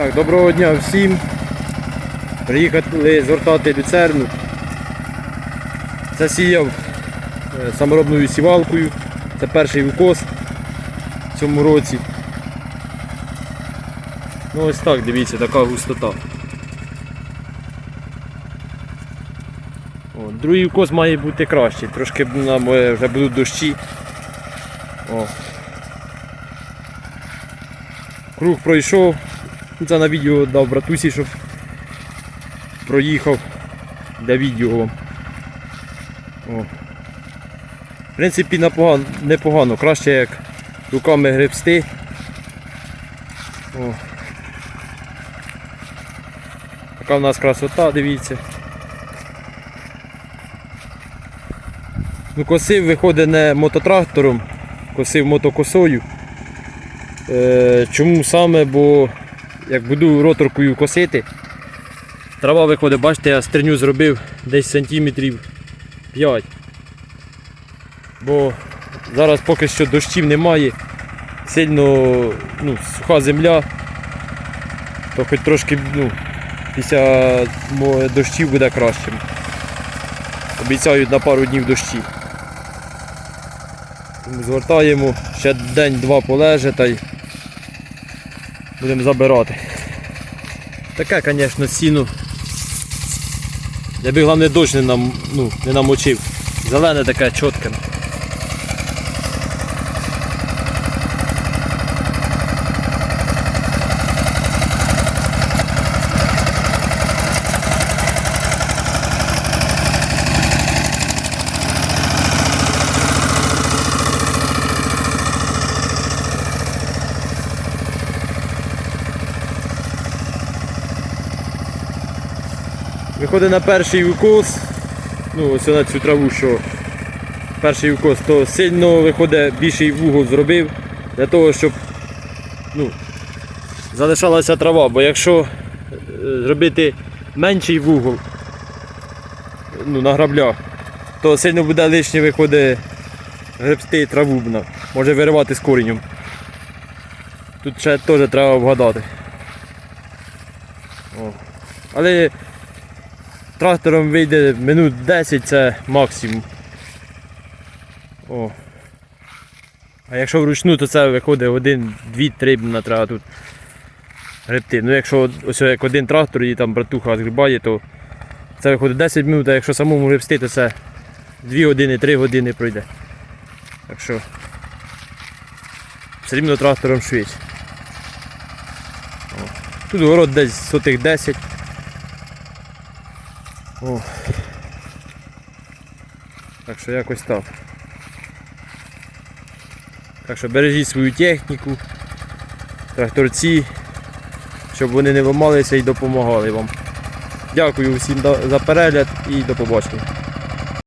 Так, доброго дня всім. Приїхали згортати люцерну. Засіяв е, саморобною сівалкою. Це перший укос в цьому році. Ну ось так, дивіться, така густота. О, другий укос має бути кращий, трошки нам е, вже будуть дощі. О. Круг пройшов. Це на відео дав братусі, щоб проїхав для відео. О. В принципі, непогано, непогано, краще як руками гребсти. О. Така в нас красота, дивіться. Ну, косив виходить не мототрактором, косив мотокосою. Е, чому саме? Бо як буду роторкою косити, трава виходить, бачите, я стриню зробив десь сантиметрів 5. Бо зараз поки що дощів немає, сильно ну, суха земля, то хоч трошки ну, після дощів буде кращим. Обіцяють на пару днів дощі. Звертаємо, ще день-два й будемо забирати. Таке, звісно, сіну. Я би головне дощ не, нам, ну, не намочив. Зелене таке чітке. Виходить на перший укос, ну ось на цю траву, що перший укос, то сильно виходить більший вугол зробив для того, щоб ну, залишалася трава, бо якщо е, зробити менший вугол ну, на граблях, то сильно буде лишнє виходить гребсти траву, може виривати з корінням. Тут ще теж треба вгадати. О. Але трактором вийде минут 10 це максимум. О. А якщо вручну, то це виходить один, дві, три на треба тут гребти. Ну якщо ось як один трактор і там братуха згрібає, то це виходить 10 минут, а якщо самому гребсти, то це 2 години, 3 години пройде. Так що все рівно трактором швидше. Тут город десь сотих 10. О. Так що якось так. Так що бережіть свою техніку, тракторці, щоб вони не ламалися і допомагали вам. Дякую всім за перегляд і до побачення.